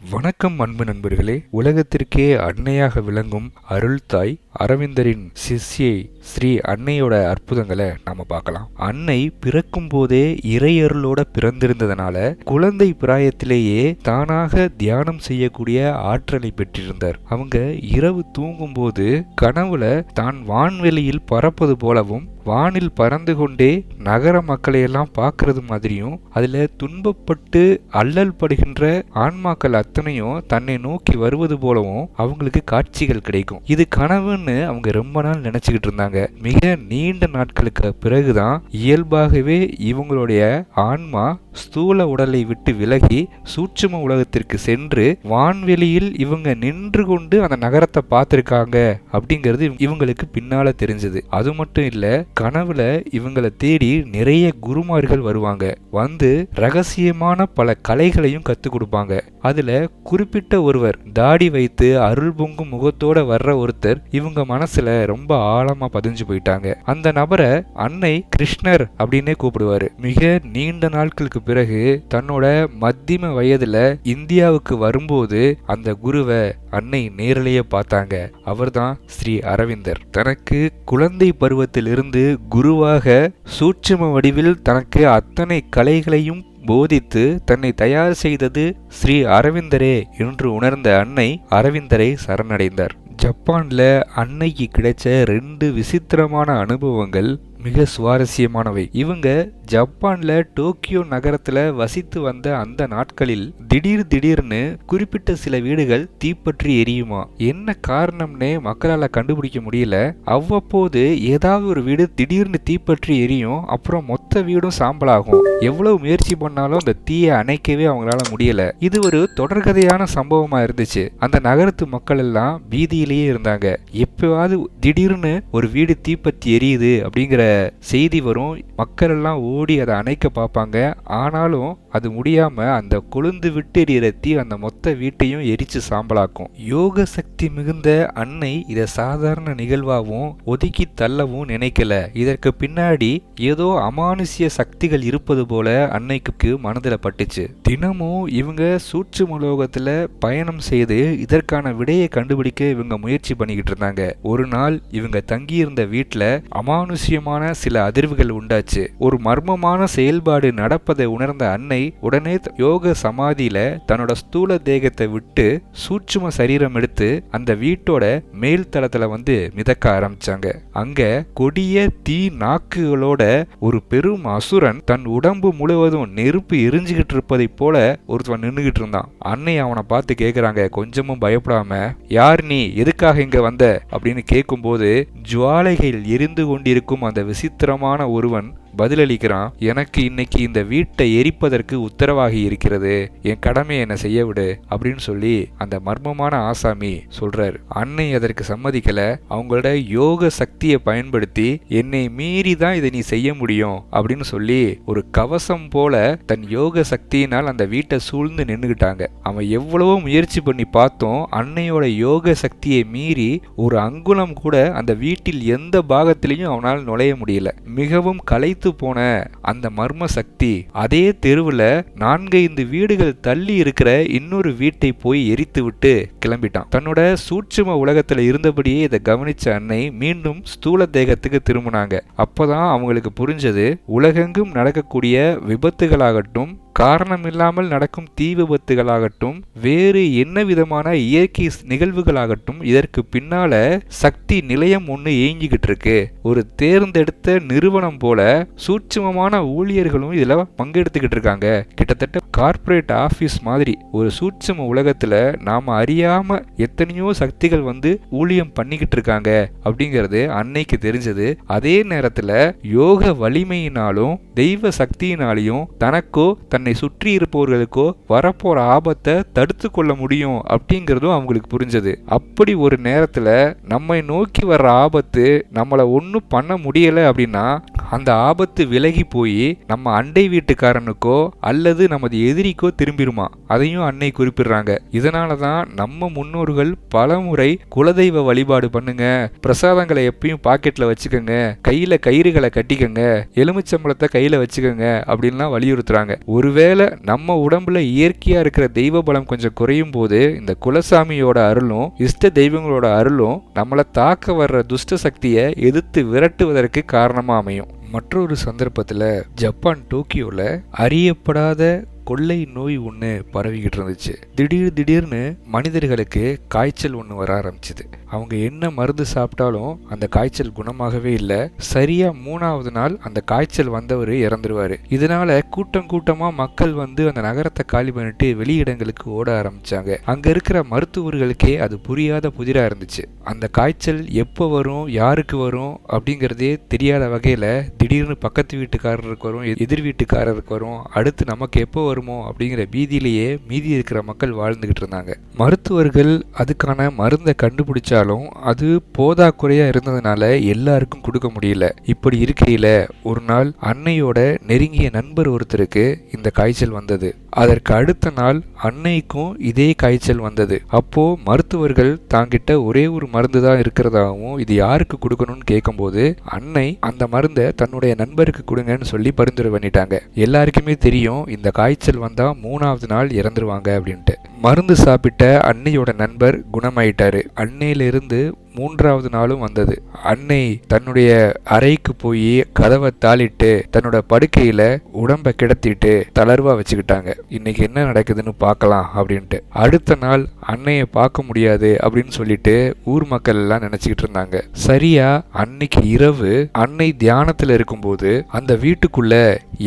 வணக்கம் அன்பு நண்பர்களே. உலகத்திற்கே அன்னையாக விளங்கும் அருள்தாய் அரவிந்தரின் சிஷ்யை ஸ்ரீ அன்னையோட அற்புதங்களை நாம பார்க்கலாம். அன்னை பிறக்கும் போதே இறையருளோட பிறந்திருந்ததனால குழந்தை பிராயத்திலேயே தானாக தியானம் செய்யக்கூடிய ஆற்றலை பெற்றிருந்தார். அவங்க இரவு தூங்கும் போது கனவுல தான் வான்வெளியில் பறப்பது போலவும் வானில் பறந்து கொண்டே நகர மக்களையெல்லாம் பார்க்கறது மாதிரியும் அதில் துன்பப்பட்டு அல்லல் படுகின்ற ஆன்மாக்கள் அத்தனையும் தன்னை நோக்கி வருவது போலவும் அவங்களுக்கு காட்சிகள் கிடைக்கும். இது கனவுன்னு அவங்க ரொம்ப நாள் நினச்சிக்கிட்டு இருந்தாங்க. மிக நீண்ட நாட்களுக்கு பிறகுதான் இயல்பாகவே இவங்களுடைய ஆன்மா ஸ்தூல உடலை விட்டு விலகி சூட்சும உலகத்திற்கு சென்று வான்வெளியில் இவங்க நின்று கொண்டு அந்த நகரத்தை பார்த்துருக்காங்க அப்படிங்கிறது இவங்களுக்கு பின்னால தெரிஞ்சது. அது மட்டும் இல்லை கனவுல இவங்களை தேடி நிறைய குருமார்கள் வருவாங்க. வந்து ரகசியமான பல கலைகளையும் கத்து கொடுப்பாங்க. அதுல குறிப்பிட்ட ஒருவர் தாடி வைத்து அருள் பொங்கும் முகத்தோட வர்ற ஒருத்தர் இவங்க மனசுல ரொம்ப ஆழமா பதிஞ்சு போயிட்டாங்க. அந்த நபரை அன்னை கிருஷ்ணர் அப்படின்னே கூப்பிடுவாரு. மிக நீண்ட நாட்களுக்கு பிறகு தன்னோட மத்தியம வயதுல இந்தியாவுக்கு வரும்போது அந்த குருவை அன்னை நேரிலேயே பார்த்தாங்க. அவர்தான் ஸ்ரீ அரவிந்தர். தனக்கு குழந்தை பருவத்திலிருந்து குருவாக சூட்சும வடிவில் தனக்கு அத்தனை கலைகளையும் போதித்து தன்னை தயார் செய்தது ஸ்ரீ அரவிந்தரே என்று உணர்ந்த அன்னை அரவிந்தரை சரணடைந்தார். ஜப்பான்ல அன்னைக்கு கிடைச்ச ரெண்டு விசித்திரமான அனுபவங்கள் மிக சுவாரஸ்யமானவை. இவங்க ஜப்பான்ல டோக்கியோ நகரத்துல வசித்து வந்த அந்த நாட்களில் திடீர் திடீர்னு குறிப்பிட்ட சில வீடுகள் தீப்பற்றி எரியுமா? என்ன காரணம்னே மக்களால கண்டுபிடிக்க முடியல. அவ்வப்போது ஏதாவது ஒரு வீடு திடீர்னு தீப்பற்றி எரியும் அப்புறம் மொத்த வீடும் சாம்பலாகும். எவ்வளவு முயற்சி பண்ணாலும் அந்த தீயை அணைக்கவே அவங்களால முடியல. இது ஒரு தொடர்கதையான சம்பவமா இருந்துச்சு. அந்த நகரத்து மக்கள் எல்லாம் பீதியிலேயே இருந்தாங்க. எப்பவாவது திடீர்னு ஒரு வீடு தீப்பற்றி எரியுது அப்படிங்கிற செய்தி வரும். மக்கள் எல்லாம் ஓடி அதை அணைக்க பார்ப்பாங்க. ஆனாலும் அது முடியாம அந்த கொழுந்து விட்டு எரியிற அந்த மொத்த வீட்டையும் எரிச்சு சாம்பலாக்கும். யோக சக்தி மிகுந்த அன்னை இதை சாதாரண நிகழ்வாகவும் ஒதுக்கி தள்ளவும் நினைக்கல. இதற்கு பின்னாடி ஏதோ அமானுஷ்ய சக்திகள் இருப்பது போல அன்னைக்கு மனதில் பட்டுச்சு. தினமும் இவங்க சூட்சும லோகத்துல பயணம் செய்து இதற்கான விடையை கண்டுபிடிக்க இவங்க முயற்சி பண்ணிக்கிட்டு இருந்தாங்க. ஒரு நாள் இவங்க தங்கியிருந்த வீட்டில் அமானுஷ்யமான சில அதிர்வுகள் உண்டாச்சு. ஒரு மர்மமான செயல்பாடு நடப்பதை உணர்ந்த அன்னை உடனே யோக சமாதியில தன்னோட ஸ்தூல தேகத்தை விட்டு சூட்சும சரீரம் எடுத்து அந்த வீட்டோட மேல் தளத்துல வந்து மிதக்க ஆரம்பிச்சாங்க. அங்க கொடிய தீ நாக்குகளோட ஒரு பெரும் அசுரன் தன் உடம்பு முழுவதும் நெருப்பு எரிஞ்சுகிட்டு இருப்பதை போல ஒருத்தவன் நின்றுகிட்டு இருந்தான். அன்னை அவனை பார்த்து கேக்குறாங்க கொஞ்சமும் பயப்படாம யார் நீ எதுக்காக இங்க வந்த? அப்படின்னு கேட்கும்போது ஜுவாலைகள் எரிந்து கொண்டிருக்கும் அந்த விசித்திரமான ஒருவன் பதிலளிக்கிறான் எனக்கு இன்னைக்கு இந்த வீட்டை எரிப்பதற்கு உத்தரவாகி இருக்கிறது. என் கடமையை என்ன செய்ய விடு அப்படின்னு சொல்லி அந்த மர்மமான ஆசாமி சொல்றாரு. அன்னை அதற்கு சம்மதிக்கல. அவங்களோட யோக சக்தியை பயன்படுத்தி என்னை மீறி தான் இதை நீ செய்ய முடியும் அப்படின்னு சொல்லி ஒரு கவசம் போல தன் யோக சக்தியினால் அந்த வீட்டை சூழ்ந்து நின்றுகிட்டாங்க அவன் எவ்வளவோ முயற்சி பண்ணி பார்த்தோம் அன்னையோட யோக சக்தியை மீறி ஒரு அங்குலம் கூட அந்த வீட்டில் எந்த பாகத்திலையும் அவனால் நுழைய முடியல. மிகவும் கலை களைத்து போன அந்த மர்ம சக்தி அதே தெருவில் நான்கைந்து வீடுகள் தள்ளி இருக்கிற இன்னொரு வீட்டை போய் எரித்து விட்டு கிளம்பிட்டான். தன்னோட சூட்சும உலகத்துல இருந்தபடியே இதை கவனிச்ச அன்னை மீண்டும் ஸ்தூல தேகத்துக்கு திரும்பினாங்க. அப்பதான் அவங்களுக்கு புரிஞ்சது உலகெங்கும் நடக்கக்கூடிய விபத்துகளாகட்டும் காரணமில்லாமல் நடக்கும் தீ விபத்துகளாகட்டும் வேறு என்ன விதமான இயற்கை நிகழ்வுகளாகட்டும் இதற்கு பின்னால சக்தி நிலையம் ஒன்று இயங்கிக்கிட்டு இருக்கு. ஒரு தேர்ந்தெடுத்த நிறுவனம் போல சூட்சமமான ஊழியர்களும் இதுல பங்கெடுத்துக்கிட்டு இருக்காங்க. கிட்டத்தட்ட கார்ப்பரேட் ஆபீஸ் மாதிரி ஒரு சூட்சம உலகத்துல நாம அறியாம எத்தனையோ சக்திகள் வந்து ஊழியம் பண்ணிக்கிட்டு இருக்காங்க அப்படிங்கிறது அன்னைக்கு தெரிஞ்சது. அதே நேரத்துல யோக வலிமையினாலும் தெய்வ சக்தியினாலையும் தனக்கோ தன்னை சுற்றி இருப்பவர்களுக்கோ வரப்போற ஆபத்தை தடுத்து கொள்ள முடியும் அப்படிங்கிறதும் அவங்களுக்கு புரிஞ்சது. அப்படி ஒரு நேரத்துல நம்மை நோக்கி வர்ற ஆபத்து நம்மளை ஒன்றும் பண்ண முடியல அப்படின்னா அந்த ஆபத்து விலகி போய் நம்ம அண்டை வீட்டுக்காரனுக்கோ அல்லது நமது எதிரிக்கோ திரும்பிடுமா அதையும் அன்னை குறிப்பிடுறாங்க. இதனால தான் நம்ம முன்னோர்கள் பலமுறை குலதெய்வ வழிபாடு பண்ணுங்க. பிரசாதங்களை எப்பயும் பாக்கெட்ல வச்சுக்கோங்க. கையில கயிறுகளை கட்டிக்கோங்க. எலுமிச்சம்பளத்தை கையில வச்சுக்கோங்க அப்படின்லாம் வலியுறுத்துறாங்க. ஒருவேளை நம்ம உடம்புல இயற்கையா இருக்கிற தெய்வ பலம் கொஞ்சம் குறையும் போது இந்த குலசாமியோட அருளும் இஷ்ட தெய்வங்களோட அருளும் நம்மளை தாக்க வர்ற துஷ்ட சக்தியை எதிர்த்து விரட்டுவதற்கு காரணமா அமையும். மற்றொரு சந்தர்ப்பத்தில் ஜப்பான் டோக்கியோவில் அறியப்படாத கொள்ளை நோய் ஒன்று பரவிக்கிட்டு இருந்துச்சு. திடீர் திடீர்னு மனிதர்களுக்கு காய்ச்சல் ஒன்று வர ஆரம்பிச்சுது. அவங்க என்ன மருந்து சாப்பிட்டாலும் அந்த காய்ச்சல் குணமாகவே இல்லை. சரியா மூணாவது நாள் அந்த காய்ச்சல் வந்தவர் இறந்துருவாரு. இதனால கூட்டம் கூட்டமா மக்கள் வந்து அந்த நகரத்தை காலி பண்ணிட்டு வெளியிடங்களுக்கு ஓட ஆரம்பிச்சாங்க. அங்க இருக்கிற மருத்துவர்களுக்கே அது புரியாத புதிரா இருந்துச்சு. அந்த காய்ச்சல் எப்போ வரும் யாருக்கு வரும் அப்படிங்கிறதே தெரியாத வகையில திடீர்னு பக்கத்து வீட்டுக்காரருக்கு வரும் எதிர் வீட்டுக்காரருக்கு வரும் அடுத்து நமக்கு எப்போ வரும் அப்படிங்கிற பீதியிலேயே மீதி இருக்கிற மக்கள் வாழ்ந்துகிட்டு இருந்தாங்க. மருத்துவர்கள் அதுக்கான மருந்தை கண்டுபிடிச்சாலும் அது போதாக்குறையா இருந்ததுனால எல்லாருக்கும் கொடுக்க முடியல. இப்படி இருக்கையில ஒரு நாள் அன்னையோட நெருங்கிய நண்பர் ஒருத்தருக்கு இந்த காய்ச்சல் வந்தது. அதற்கு அடுத்த நாள் அன்னைக்கும் இதே காய்ச்சல் வந்தது. அப்போ மருத்துவர்கள் தாங்கிட்ட ஒரே ஒரு மருந்து தான் இருக்கிறதாகவும் இது யாருக்கு கொடுக்கணும்னு கேட்கும்போது அன்னை அந்த மருந்தை தன்னுடைய நண்பருக்கு கொடுங்கன்னு சொல்லி பரிந்துரை பண்ணிட்டாங்க. எல்லாருக்குமே தெரியும் இந்த காய்ச்சல் வந்தா மூணாவது நாள் இறந்துருவாங்க அப்படின்ட்டு. மருந்து சாப்பிட்ட அன்னையோட நண்பர் குணமாயிட்டாரு. அன்னையிலிருந்து மூன்றாவது நாளும் வந்தது. அன்னை தன்னுடைய அறைக்கு போய் கதவை தாளிட்டு தன்னோட படுக்கையில உடம்ப கிடத்திட்டு தளர்வா வச்சுக்கிட்டாங்க. இன்னைக்கு என்ன நடக்குதுன்னு பார்க்கலாம் அப்படின்ட்டு. அடுத்த நாள் அன்னைய பார்க்க முடியாது அப்படின்னு சொல்லிட்டு ஊர் மக்கள் எல்லாம் நினைச்சுக்கிட்டு இருந்தாங்க. சரியா அன்னைக்கு இரவு அன்னை தியானத்துல இருக்கும்போது அந்த வீட்டுக்குள்ள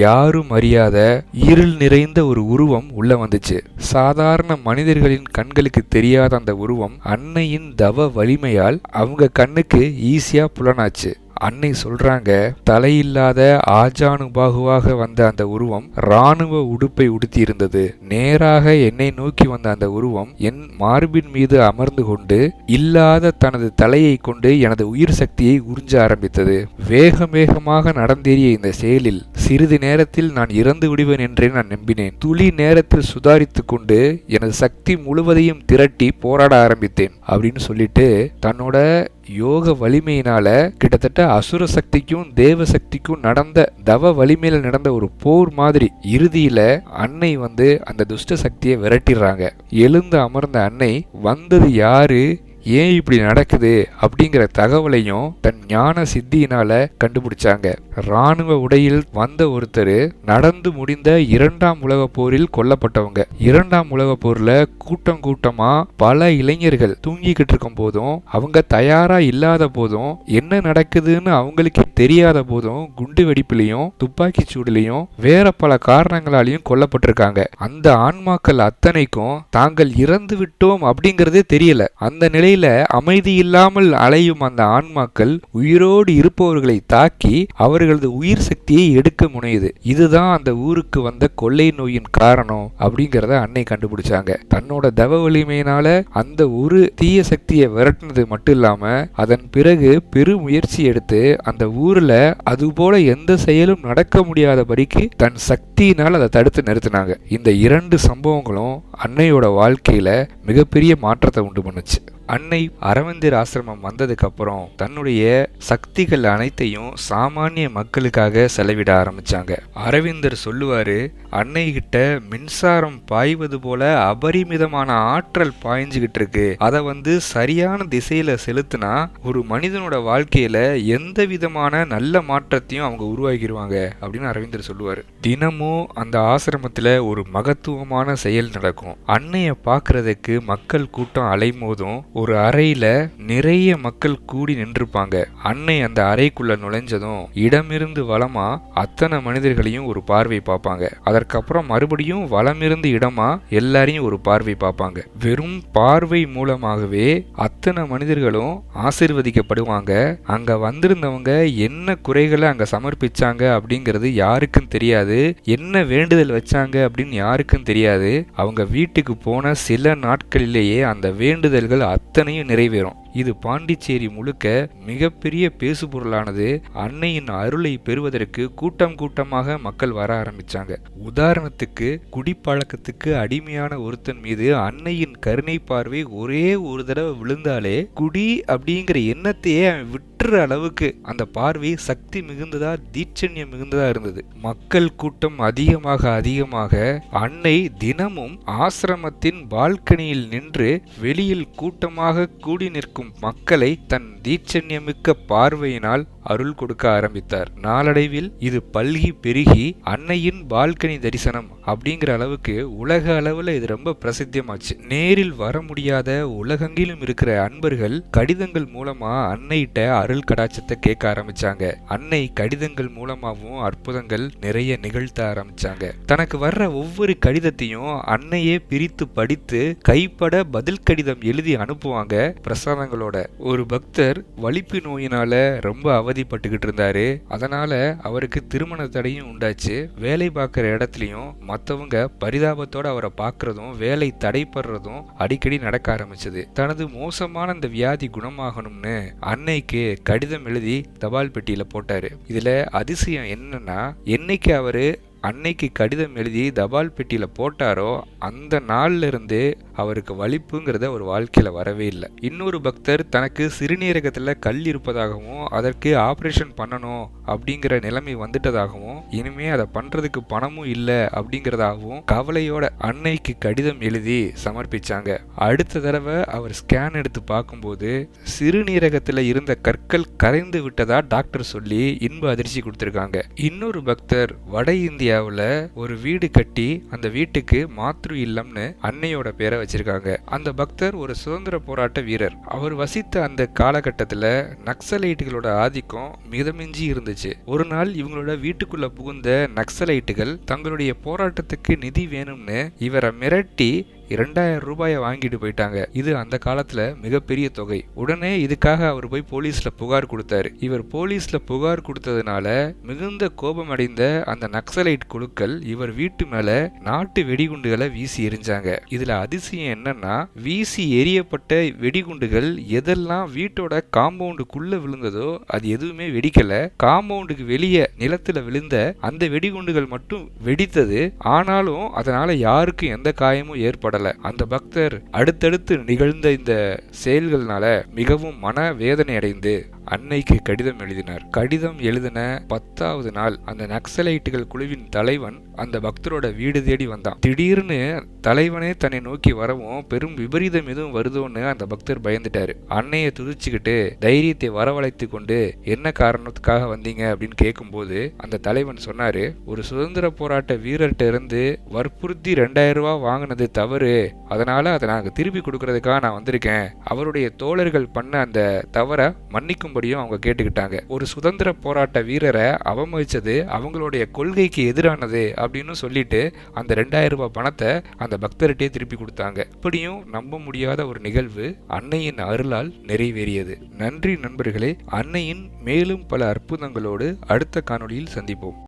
யாரும் அறியாத இருள் நிறைந்த ஒரு உருவம் உள்ள வந்துச்சு. சாதாரண மனிதர்களின் கண்களுக்கு தெரியாத அந்த உருவம் அன்னையின் தவ வலிமையால் அவங்க கண்ணுக்கு ஈஸியாக புலனாச்சு. அன்னை சொல்றாங்க தலையில்லாத ஆஜானுபாகுவாக வந்த அந்த உருவம் ராணுவ உடுப்பை உடுத்தி இருந்தது நேராக என்னை நோக்கி வந்த அந்த உருவம் என் மார்பின் மீது அமர்ந்து கொண்டு இல்லாத தனது தலையை கொண்டு எனது உயிர் சக்தியை உறிஞ்ச ஆரம்பித்தது. வேக வேகமாக நடந்தேறிய இந்த செயலில் சிறிது நேரத்தில் நான் இறந்து விடுவேன் என்றே நான் நம்பினேன். துளி நேரத்தில் சுதாரித்து கொண்டு எனது சக்தி முழுவதையும் திரட்டி போராட ஆரம்பித்தேன் அப்படின்னு சொல்லிட்டு தன்னோட யோக வலிமையினால கிட்டத்தட்ட அசுர சக்திக்கும் தேவ சக்திக்கும் நடந்த தவ வலிமையில நடந்த ஒரு போர் மாதிரி இறுதியில அன்னை வந்து அந்த துஷ்ட சக்தியை விரட்டிடுறாங்க. எழுந்து அமர்ந்த அன்னை வந்தது யாரு? ஏன் இப்படி நடக்குது அப்படிங்கிற தகவலையும் தன் ஞான சித்தியினால கண்டுபிடிச்சாங்க. ராணுவ உடையில் வந்த ஒருத்தர் நடந்து முடிந்த இரண்டாம் உலக போரில் கொல்லப்பட்டவங்க. இரண்டாம் உலக போர்ல கூட்டம் கூட்டமா பல இளைஞர்கள் தூங்கிக்கிட்டு இருக்கும் போதும் அவங்க தயாரா இல்லாத போதும் என்ன நடக்குதுன்னு அவங்களுக்கு தெரியாத போதும் குண்டு வெடிப்புலையும் துப்பாக்கி சூடுலையும் வேற பல காரணங்களாலையும் கொல்லப்பட்டிருக்காங்க. அந்த ஆன்மாக்கள் அத்தனைக்கும் தாங்கள் இறந்து விட்டோம் அப்படிங்கறதே தெரியல. அந்த நிலையில அமைதி இல்லாமல் அலையும் அந்த ஆன்மாக்கள் உயிரோடு இருப்பவர்களை தாக்கி அவர்களது உயிர் சக்தியை எடுக்க முனையுது. இதுதான் அந்த ஊருக்கு வந்த கொள்ளை நோயின் காரணம் அப்படிங்கிறத அன்னை கண்டுபிடிச்சாங்க. தன்னோட தவ வலிமையினால அந்த ஒரு தீய சக்தியை விரட்டினது மட்டும் இல்லாம அதன் பிறகு பெரு முயற்சி எடுத்து அந்த ஊர்ல அது போல எந்த செயலும் நடக்க முடியாதபடிக்கு தன் சக்தியினால் அதை தடுத்து நிறுத்தினாங்க. இந்த இரண்டு சம்பவங்களும் அன்னையோட வாழ்க்கையில மிகப்பெரிய மாற்றத்தை உண்டு பண்ணுச்சு. அன்னை அரவிந்தர் ஆசிரமம் வந்ததுக்கு அப்புறம் தன்னுடைய சக்திகள் அனைத்தையும் சாமானிய மக்களுக்காக செலவிட ஆரம்பிச்சாங்க. அரவிந்தர் சொல்லுவாரு அன்னை கிட்ட மின்சாரம் பாய்வது போல அபரிமிதமான ஆற்றல் பாய்ஞ்சுகிட்டு இருக்கு. அதை வந்து சரியான திசையில செலுத்தினா ஒரு மனிதனோட வாழ்க்கையில எந்த விதமான நல்ல மாற்றத்தையும் அவங்க உருவாக்கிடுவாங்க அப்படின்னு அரவிந்தர் சொல்லுவாரு. தினமும் அந்த ஆசிரமத்துல ஒரு மகத்துவமான செயல் நடக்கும். அன்னைய பார்க்கறதுக்கு மக்கள் கூட்டம் அலைமோதும் ஒரு அறையில நிறைய மக்கள் கூடி நின்றுப்பாங்க. அன்னை அந்த அறைக்குள்ள நுழைஞ்சதும் இடமிருந்து வளமா அத்தனை மனிதர்களையும் ஒரு பார்வை பார்ப்பாங்க. அதற்கப்புறம் மறுபடியும் வளமிருந்து இடமா எல்லாரையும் ஒரு பார்வை பார்ப்பாங்க. வெறும் பார்வை மூலமாகவே அத்தனை மனிதர்களும் ஆசிர்வதிக்கப்படுவாங்க. அங்க வந்திருந்தவங்க என்ன குறைகளை அங்க சமர்ப்பிச்சாங்க அப்படிங்கிறது யாருக்கும் தெரியாது. என்ன வேண்டுதல் வச்சாங்க அப்படின்னு யாருக்கும் தெரியாது. அவங்க வீட்டுக்கு போன சில நாட்களிலேயே அந்த வேண்டுதல்கள் அத்தனையும் நிறைவேறும். இது பாண்டிச்சேரி முழுக்க மிகப்பெரிய பேசுபொருளானது. அன்னையின் அருளை பெறுவதற்கு கூட்டம் கூட்டமாக மக்கள் வர ஆரம்பிச்சாங்க. உதாரணத்துக்கு குடிப்பழக்கத்துக்கு அடிமையான ஒருத்தன் மீது அன்னையின் கருணை பார்வை ஒரே ஒரு தடவை விழுந்தாலே குடி அப்படிங்கிற எண்ணத்தையே அவன் விட்டுற அளவுக்கு அந்த பார்வை சக்தி மிகுந்ததா தீட்சண்யம் மிகுந்ததா இருந்தது. மக்கள் கூட்டம் அதிகமாக அதிகமாக அன்னை தினமும் ஆசிரமத்தின் பால்கனியில் நின்று வெளியில் கூட்டமாக கூடி நிற்கும் மக்களை தன் தீட்சண்யமிக்க பார்வையினால் அருள் கொடுக்க ஆரம்பித்தார். நாளடைவில் இது பல்கி பெருகி அன்னையின் பால்கனி தரிசனம் அப்படிங்கிற அளவுக்கு உலக அளவில் இது ரொம்ப பிரசித்தியமாச்சு நேரில் வர முடியாத உலகெங்கிலும் இருக்கிற அன்பர்கள் கடிதங்கள் மூலமா அன்னைகிட்ட அருள் கடாச்சத்தை கேட்க ஆரம்பிச்சாங்க. அன்னை கடிதங்கள் மூலமாகவும் அற்புதங்கள் நிறைய நிகழ்த்த ஆரம்பிச்சாங்க. தனக்கு வர்ற ஒவ்வொரு கடிதத்தையும் அன்னையே பிரித்து படித்து கைப்பட பதில் கடிதம் எழுதி அனுப்புவாங்க பிரசாதங்களோட. ஒரு பக்தர் வலிப்பு நோயினால ரொம்ப அவ அவதிப்பட்டுக்கிட்டு இருந்தாரு. அதனால அவருக்கு திருமண தடையும் உண்டாச்சு. வேலை பார்க்குற இடத்துலையும் மற்றவங்க பரிதாபத்தோட அவரை பார்க்கறதும் வேலை தடைப்படுறதும் அடிக்கடி நடக்க ஆரம்பிச்சது. தனது மோசமான இந்த வியாதி குணமாகணும்னு அன்னைக்கு கடிதம் எழுதி தபால் பெட்டியில போட்டாரு. இதுல அதிசயம் என்னன்னா என்னைக்கு அவரு அன்னைக்கு கடிதம் எழுதி தபால் பெட்டியில போட்டாரோ அந்த நாள்லேருந்தே அவருக்கு வலிப்புங்கிறத ஒரு வாழ்க்கையில வரவே இல்லை. இன்னொரு பக்தர் தனக்கு சிறுநீரகத்தில் கல் இருப்பதாகவும் அதற்கு ஆப்ரேஷன் பண்ணணும் அப்படிங்கிற நிலைமை வந்துட்டதாகவும் இனிமே அதை பண்றதுக்கு பணமும் இல்லை அப்படிங்கிறதாகவும் கவலையோட அன்னைக்கு கடிதம் எழுதி சமர்ப்பிச்சாங்க. அடுத்த தடவை அவர் ஸ்கேன் எடுத்து பார்க்கும்போது சிறுநீரகத்தில் இருந்த கற்கள் கரைந்து விட்டதா டாக்டர் சொல்லி இன்ப அதிர்ச்சி கொடுத்துருக்காங்க. இன்னொரு பக்தர் வட இந்தியாவில் ஒரு வீடு கட்டி அந்த வீட்டுக்கு மாத்ரு இல்லம்னு அன்னையோட பேரை வச்சிருக்காங்க. அந்த பக்தர் ஒரு சுதந்திர போராட்ட வீரர். அவர் வசித்த அந்த காலகட்டத்தில் நக்சலைட்டுகளோட ஆதிக்கம் மிதமிஞ்சி இருந்துச்சு. ஒரு நாள் இவங்களோட வீட்டுக்குள்ள புகுந்த நக்சலைட்டுகள் தங்களுடைய போராட்டத்துக்கு நிதி வேணும்னு இவரை மிரட்டி இரண்டாயிரம் ரூபாயை வாங்கிட்டு போயிட்டாங்க. இது அந்த காலத்துல மிகப்பெரிய தொகை. உடனே இதுக்காக அவர் போய் போலீஸ்ல புகார் கொடுத்தாரு. இவர் போலீஸ்ல புகார் கொடுத்ததுனால மிகுந்த கோபமடைந்த அந்த நக்சலைட் குழுக்கள் இவர் வீட்டு மேல நாட்டு வெடிகுண்டுகளை வீசி எரிஞ்சாங்க. இதுல அதிசயம் என்னன்னா வீசி எரியப்பட்ட வெடிகுண்டுகள் எதெல்லாம் வீட்டோட காம்பவுண்டுக்குள்ள விழுந்ததோ அது எதுவுமே வெடிக்கல. காம்பவுண்டுக்கு வெளியே நிலத்துல விழுந்த அந்த வெடிகுண்டுகள் மட்டும் வெடித்தது. ஆனாலும் அதனால யாருக்கும் எந்த காயமும் ஏற்படல. அந்த பக்தர் அடுத்தடுத்து நிகழ்ந்த இந்த செயல்கள்னால மிகவும் மன வேதனை அடைந்து அன்னைக்கு கடிதம் எழுதினார். கடிதம் எழுதின பத்தாவது நாள் அந்த நக்சலைட்டுகள் குழுவின் தலைவன் அந்த பக்தரோட வீடு தேடி வந்தான். திடீர்னு தலைவனே தன்னை நோக்கி வரவும் பெரும் விபரீதம் எதுவும் வருதோன்னு அந்த பக்தர் பயந்துட்டாரு. அன்னையை துதிச்சுக்கிட்டு தைரியத்தை வரவழைத்து கொண்டு என்ன காரணத்துக்காக வந்தீங்க? அப்படின்னு கேட்கும்போது அந்த தலைவன் சொன்னாரு ஒரு சுதந்திர போராட்ட வீரர்கிட்ட இருந்து வற்புறுத்தி ரெண்டாயிரம் ரூபாய் வாங்கினது தவறு. அதனால அதை நாங்கள் திருப்பி கொடுக்கறதுக்காக நான் வந்திருக்கேன். அவருடைய தோழர்கள் பண்ண அந்த தவறை மன்னிக்கும்படியும் அவங்க கேட்டுக்கிட்டாங்க. ஒரு சுதந்திர போராட்ட வீரரை அவமதிச்சது அவங்களுடைய கொள்கைக்கு எதிரானது அப்படின்னு சொல்லிட்டு அந்த ரெண்டாயிரம் ரூபாய் பணத்தை அந்த பக்தர்கிட்டே திருப்பி கொடுத்தாங்க. இப்படியும் நம்ப முடியாத ஒரு நிகழ்வு அன்னையின் அருளால் நிறைவேறியது. நன்றி நண்பர்களே அன்னையின் மேலும் பல அற்புதங்களோடு அடுத்த காணொளியில் சந்திப்போம்.